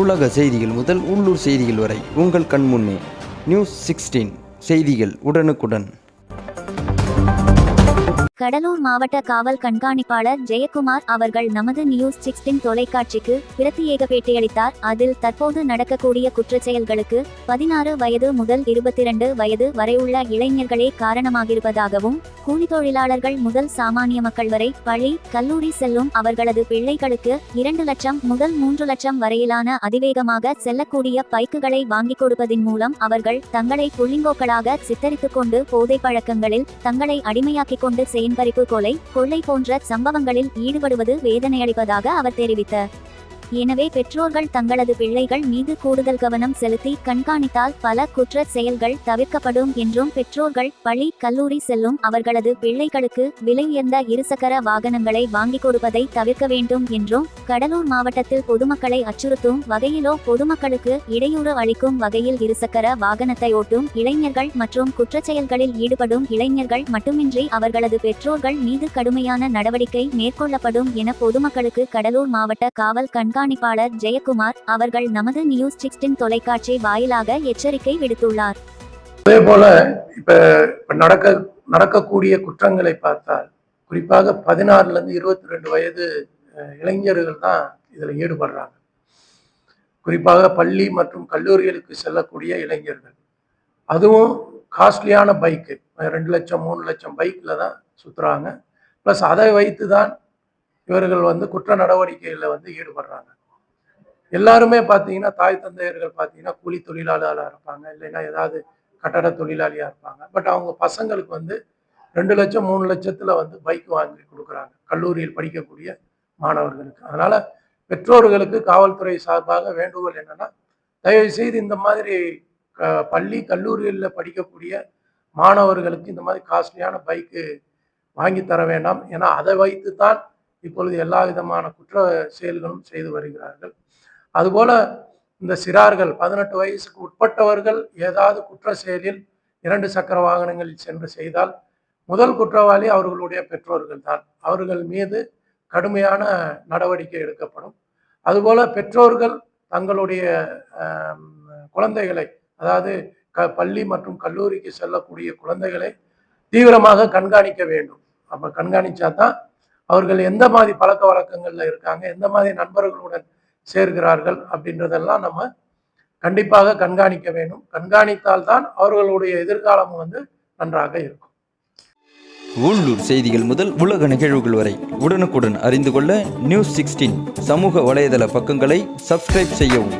உலக செய்திகள் முதல் உள்ளூர் செய்திகள் வரை உங்கள் கண்முன்னே நியூஸ் சிக்ஸ்டீன் செய்திகள் உடனுக்குடன். கடலூர் மாவட்ட காவல் கண்காணிப்பாளர் ஜெயக்குமார் அவர்கள் நமது நியூஸ் சிக்ஸ்டின் தொலைக்காட்சிக்கு பிரத்யேக பேட்டியளித்தார் அதில் தற்போது நடக்கக்கூடிய குற்றச்செயல்களுக்கு பதினாறு வயது முதல் இருபத்திரண்டு வயது வரையுள்ள இளைஞர்களே காரணமாகிருப்பதாகவும் கூலி தொழிலாளர்கள் முதல் சாமானிய மக்கள் வரை பள்ளி கல்லூரி செல்லும் அவர்களது பிள்ளைகளுக்கு இரண்டு லட்சம் முதல் மூன்று லட்சம் வரையிலான அதிவேகமாக செல்லக்கூடிய பைக்குகளை வாங்கிக் கொடுப்பதின் மூலம் அவர்கள் தங்களை புள்ளிங்கோக்களாக சித்தரித்துக் கொண்டு போதை பழக்கங்களில் தங்களை அடிமையாக்கிக் கொண்டு செய்ய செயன்பறிப்பு கொலை கொள்ளை போன்ற சம்பவங்களில் ஈடுபடுவது வேதனையளிப்பதாக அவர் தெரிவித்தார். எனவே பெற்றோர்கள் தங்களது பிள்ளைகள் மீது கூடுதல் கவனம் செலுத்தி கண்காணித்தால் பல குற்ற செயல்கள் தவிர்க்கப்படும் என்றும் பெற்றோர்கள் பள்ளி கல்லூரி செல்லும் அவர்களது பிள்ளைகளுக்கு விலை உயர்ந்த இருசக்கர வாகனங்களை வாங்கிக் கொடுப்பதை தவிர்க்க வேண்டும் என்றும் கடலூர் மாவட்டத்தில் பொதுமக்களை அச்சுறுத்தும் வகையிலோ பொதுமக்களுக்கு இடையூறு அளிக்கும் வகையில் இருசக்கர வாகனத்தை ஓட்டும் இளைஞர்கள் மற்றும் குற்றச்செயல்களில் ஈடுபடும் இளைஞர்கள் மட்டுமின்றி அவர்களது பெற்றோர்கள் மீது கடுமையான நடவடிக்கை மேற்கொள்ளப்படும் என பொதுமக்களுக்கு கடலூர் மாவட்ட காவல் கண்காணிப்பாளர் ஜெயக்குமார் அவர்கள் நமது நியூஸ் சிக்ஸ்டின் தொலைக்காட்சி வாயிலாக எச்சரிக்கை விடுத்துள்ளார். அதே போல இப்ப நடக்க நடக்கக்கூடிய குற்றங்களை பார்த்தால் குறிப்பாக பதினாறுல இருந்து இருபத்தி ரெண்டு வயது இளைஞர்கள் தான் இதுல ஈடுபடுறாங்க. குறிப்பாக பள்ளி மற்றும் கல்லூரிகளுக்கு செல்லக்கூடிய இளைஞர்கள். அதுவும் காஸ்ட்லியான பைக்கு ரெண்டு லட்சம் மூணு லட்சம் பைக்கில் தான் சுற்றுறாங்க ப்ளஸ் அதை வைத்து தான் இவர்கள் வந்து குற்ற நடவடிக்கைகளில் வந்து ஈடுபடுறாங்க. எல்லாருமே பார்த்தீங்கன்னா தாய் தந்தையர்கள் பார்த்தீங்கன்னா கூலி தொழிலாளர்களாக இருப்பாங்க. இல்லைன்னா ஏதாவது கட்டட தொழிலாளியாக இருப்பாங்க. பட் அவங்க பசங்களுக்கு வந்து ரெண்டு லட்சம் மூணு லட்சத்தில் வந்து பைக் வாங்கி கொடுக்குறாங்க. கல்லூரியில் படிக்கக்கூடிய மாணவர்களுக்கு. அதனால் பெற்றோர்களுக்கு காவல்துறை சார்பாக வேண்டுகோள் என்னன்னா தயவுசெய்து இந்த மாதிரி க- பள்ளி கல்லூரிகளில் படிக்கக்கூடிய மாணவர்களுக்கு இந்த மாதிரி காஸ்ட்லியான பைக்கு வாங்கி தர வேண்டாம். ஏன்னா அதை வைத்து தான் இப்பொழுது எல்லா விதமான குற்ற செயல்களும் செய்து வருகிறார்கள். அதுபோல இந்த சிறார்கள் பதினெட்டு வயசுக்கு உட்பட்டவர்கள் ஏதாவது குற்ற செயலில் இரண்டு சக்கர வாகனங்களில் சென்று செய்தால் முதல் குற்றவாளி அவர்களுடைய பெற்றோர்கள் தான். அவர்கள் மீது கடுமையான நடவடிக்கை எடுக்கப்படும். அதுபோல பெற்றோர்கள் தங்களுடைய குழந்தைகளை அதாவது க பள்ளி மற்றும் கல்லூரிக்கு செல்லக்கூடிய குழந்தைகளை தீவிரமாக கண்காணிக்க வேண்டும். அப்போ கண்காணிச்சா தான் அவர்கள் எந்த மாதிரி பழக்க வழக்கங்களில் இருக்காங்க எந்த மாதிரி நண்பர்களுடன் சேர்கிறார்கள் அப்படின்றதெல்லாம் நம்ம கண்டிப்பாக கண்காணிக்க வேண்டும். கண்காணித்தால் தான் அவர்களுடைய எதிர்காலம் வந்து நன்றாக இருக்கும். உள்ளூர் செய்திகள் முதல் உலக நிகழ்வுகள் வரை உடனுக்குடன் அறிந்து கொள்ள நியூஸ் சிக்ஸ்டீன் சமூக வலைதள பக்கங்களை சப்ஸ்கிரைப் செய்யவும்.